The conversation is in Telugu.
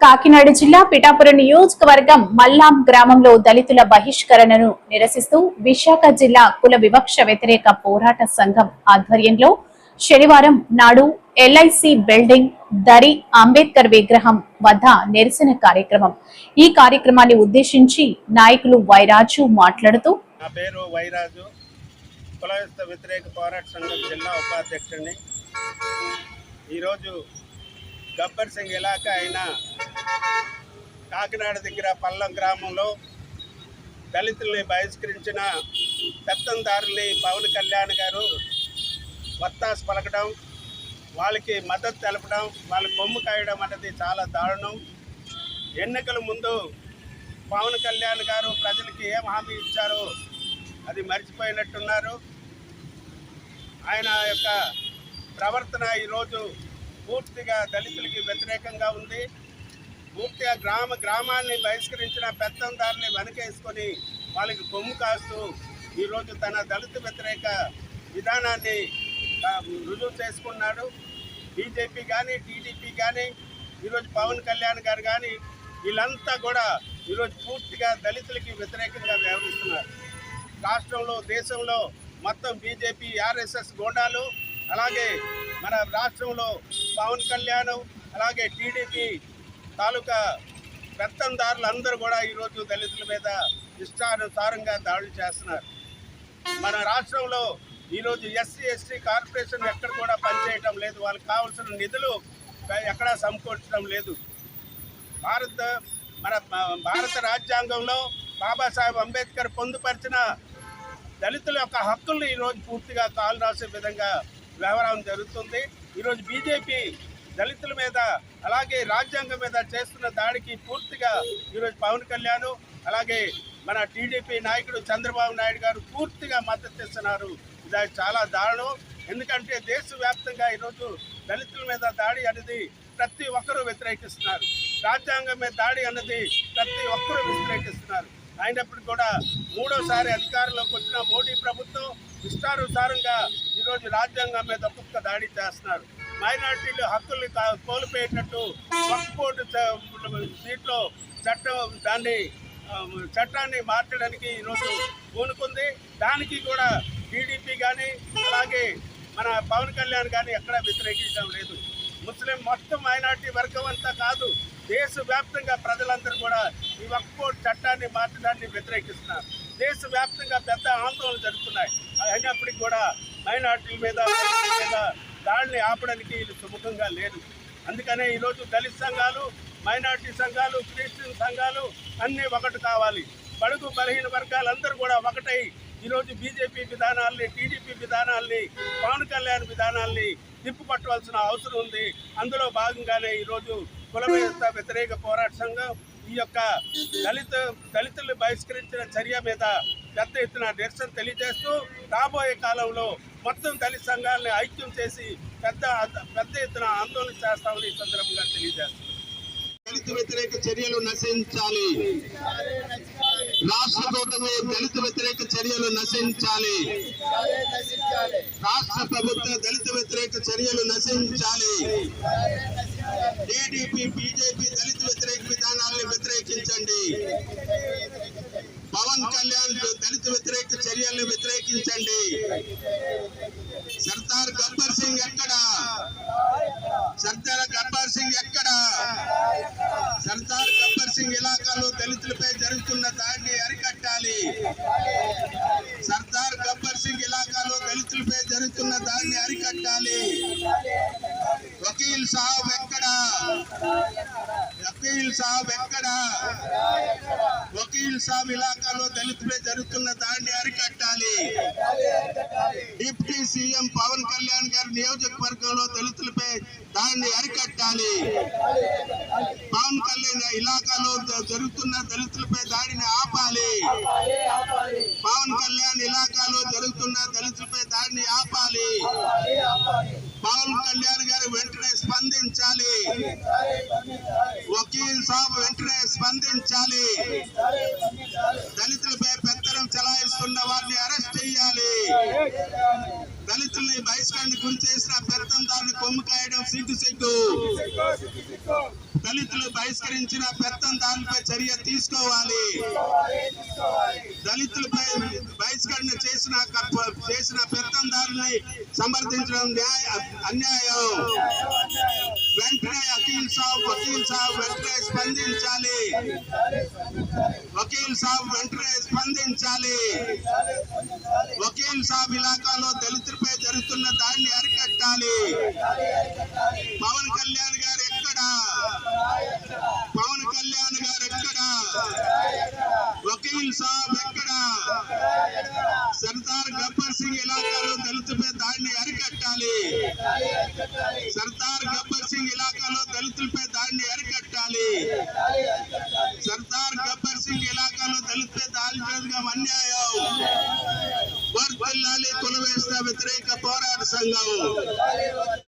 కాకినాడ జిల్లా పిఠాపురం నియోజకవర్గం మల్లాం గ్రామంలో దళితుల బహిష్కరణను నిరసిస్తూ విశాఖ జిల్లా కుల వివక్ష వ్యతిరేక పోరాట సంఘం ఆధ్వర్యంలో శనివారం నాడు ఎల్ఐసి బిల్డింగ్ దరి అంబేద్కర్ విగ్రహం వద్ద నిరసన కార్యక్రమం. ఈ కార్యక్రమాన్ని ఉద్దేశించి నాయకులు వైరాజు మాట్లాడుతూ నా పేరు వైరాజు. వ్యతిరేక పోరాట సంఘం జిల్లా ఉపాధ్యక్షుడిని. ఈరోజు గబ్బర్ సింగ్ ఇలాకా ఆయన కాకినాడ దగ్గర పల్లం గ్రామంలో దళితుల్ని బహిష్కరించిన పెత్తందారుల్ని పవన్ కళ్యాణ్ గారు వత్తాస్ పలకడం వాళ్ళకి మద్దతు తెలపడం వాళ్ళ కొమ్ము కాయడం అనేది చాలా దారుణం. ఎన్నికల ముందు పవన్ కళ్యాణ్ గారు ప్రజలకి ఏం హామీ ఇచ్చారో అది మర్చిపోయినట్టున్నారు. ఆయన యొక్క ప్రవర్తన ఈరోజు పూర్తిగా దళితులకి వ్యతిరేకంగా ఉంది. పూర్తిగా గ్రామ గ్రామాన్ని బహిష్కరించిన పెద్దందారిని వెనకేసుకొని వాళ్ళకి కొమ్ము కాస్తూ ఈరోజు తన దళిత వ్యతిరేక విధానాన్ని రుజువు చేసుకున్నాడు. బీజేపీ కానీ టీడీపీ కానీ ఈరోజు పవన్ కళ్యాణ్ గారు కానీ వీళ్ళంతా కూడా ఈరోజు పూర్తిగా దళితులకి వ్యతిరేకంగా వ్యవహరిస్తున్నారు. రాష్ట్రంలో దేశంలో మొత్తం బీజేపీ ఆర్ఎస్ఎస్ గోండాలు అలాగే మన రాష్ట్రంలో పవన్ కళ్యాణ్ అలాగే టీడీపీ తాలూకా పెత్తందారులు అందరూ కూడా ఈరోజు దళితుల మీద ఇష్టానుసారంగా దాడులు చేస్తున్నారు. మన రాష్ట్రంలో ఈరోజు ఎస్సీ ఎస్టీ కార్పొరేషన్ ఎక్కడ కూడా పనిచేయటం లేదు. వాళ్ళకి కావాల్సిన నిధులు ఎక్కడా సమకూర్చడం లేదు. భారత మన భారత రాజ్యాంగంలో బాబాసాహెబ్ అంబేద్కర్ పొందుపరిచిన దళితుల యొక్క హక్కుల్ని ఈరోజు పూర్తిగా కాలు రాసే విధంగా వ్యవహారం జరుగుతుంది. ఈరోజు బీజేపీ దళితుల మీద అలాగే రాజ్యాంగం మీద చేస్తున్న దాడికి పూర్తిగా ఈరోజు పవన్ కళ్యాణ్ అలాగే మన టీడీపీ నాయకుడు చంద్రబాబు నాయుడు గారు పూర్తిగా మద్దతు ఇస్తున్నారు. ఇది చాలా దారుణం. ఎందుకంటే దేశవ్యాప్తంగా ఈరోజు దళితుల మీద దాడి అనేది ప్రతి ఒక్కరూ వ్యతిరేకిస్తున్నారు. రాజ్యాంగం మీద దాడి అన్నది ప్రతి ఒక్కరూ వ్యతిరేకిస్తున్నారు. అయినప్పటికీ కూడా మూడోసారి అధికారంలోకి వచ్చిన మోడీ ప్రభుత్వం ఇష్టానుసారంగా ఈరోజు రాజ్యాంగం మీద ఒక్కొక్క దాడి చేస్తున్నారు. మైనార్టీలు హక్కుల్ని కోల్పోయేటట్టు వక్ఫ్ సీట్లో చట్టం దాన్ని చట్టాన్ని మార్చడానికి ఈరోజు పూనుకుంది. దానికి కూడా టీడీపీ కానీ అలాగే మన పవన్ కళ్యాణ్ కానీ ఎక్కడా వ్యతిరేకించడం లేదు. ముస్లిం మొత్తం మైనార్టీ వర్గం అంతా కాదు. దేశవ్యాప్తంగా ప్రజలందరూ కూడా ఈ వక్ఫ్ బోర్డు చట్టాన్ని మార్చడాన్ని వ్యతిరేకిస్తున్నారు. దేశవ్యాప్తంగా పెద్ద ఆందోళనలు జరుగుతున్నాయి. అయినప్పటికీ కూడా మైనార్టీల మీద మీద దాడిని ఆపడానికి వీళ్ళు సుముఖంగా లేదు. అందుకనే ఈరోజు దళిత సంఘాలు మైనార్టీ సంఘాలు క్రిస్టియన్ సంఘాలు అన్నీ ఒకటి కావాలి. బడుగు బలహీన వర్గాలందరూ కూడా ఒకటై ఈరోజు బీజేపీ విధానాల్ని టీడీపీ విధానాల్ని పవన్ కళ్యాణ్ విధానాల్ని తిప్పుపట్టవలసిన అవసరం ఉంది. అందులో భాగంగానే ఈరోజు కుల వ్యతిరేక పోరాట సంఘం ఈ యొక్క దళిత దళితుల్ని బహిష్కరించిన చర్య మీద పెద్ద ఎత్తున నిరసన తెలియజేస్తూ రాబోయే కాలంలో మొత్తం దళిత సంఘాలని ఐక్యం చేసి పెద్ద పెద్ద ఎత్తున ఆందోళన చేస్తామని ఈ సందర్భంగా తెలియజేస్తుంది దళిత వ్యతిరేక చర్యలు నశించాలి. రాష్ట్ర ప్రభుత్వం దళిత వ్యతిరేక చర్యలు నశించాలి. రాష్ట్ర ప్రభుత్వ దళిత వ్యతిరేక చర్యలు నశించాలి. టీడీపీ బీజేపీ దళిత వ్యతిరేక విధానాలను వ్యతిరేకించండి. పవన్ కళ్యాణ్ దళిత వ్యతిరేక చర్యలను వ్యతిరేకించండి. సర్దార్ గబ్బర్ ఎక్కడ వకీల్ సాబ్ ఇలాకాలో దళితులపై జరుగుతున్న దాడిని అరికట్టాలి. డిప్యూటీ సీఎం పవన్ కళ్యాణ్ గారి నియోజకవర్గంలో దళితులపై దాడిని అరికట్టాలి. పవన్ కళ్యాణ్ ఇలాకాలో జరుగుతున్న దళితులపై దాడిని ఆపాలి. పవన్ కళ్యాణ్ ఇలాకాలో జరుగుతున్న దళితులపై దాడిని ఆపాలి. పవన్ కళ్యాణ్ గారు వెంటనే స్పందించాలి వకీల్ సాబ్ వెంటనే స్పందించాలి దళితులపై పెత్తనం చలాయిస్తున్న వారిని అరెస్ట్ చేయాలి. దళితుల్ని బహిష్కరణ గురి చేసిన పెత్తందారుని కొమ్ము కాయడం సిగ్గు సిగ్గు. దళితులు బహిష్కరించిన పెత్తందారులపై చర్య తీసుకోవాలి. దళితులపై బహిష్కరణ చేసిన చేసిన పెత్తందారుని సమర్థించడం న్యాయ అన్యాయం. వెంటనే అఖిల్ సాబ్ వకీల్ సాబ్ వెంటనే స్పందించాలి. వకీల్ సాబ్ వెంటనే స్పందించాలి. వకీల్ సాబ్ ఇలాకాలో దళితులపై జరుగుతున్న దాడిని అరికట్టాలి. పవన్ కళ్యాణ్ గారు ఎక్కడ? పవన్ కళ్యాణ్ గారు ఎక్కడ? వకీల్ సాబ్ ఎక్కడ? సర్దార్ గబ్బర్ సింగ్ ఇలాకాలో దళితులపై దాడిని అరికట్టాలి. సర్దార్ aí.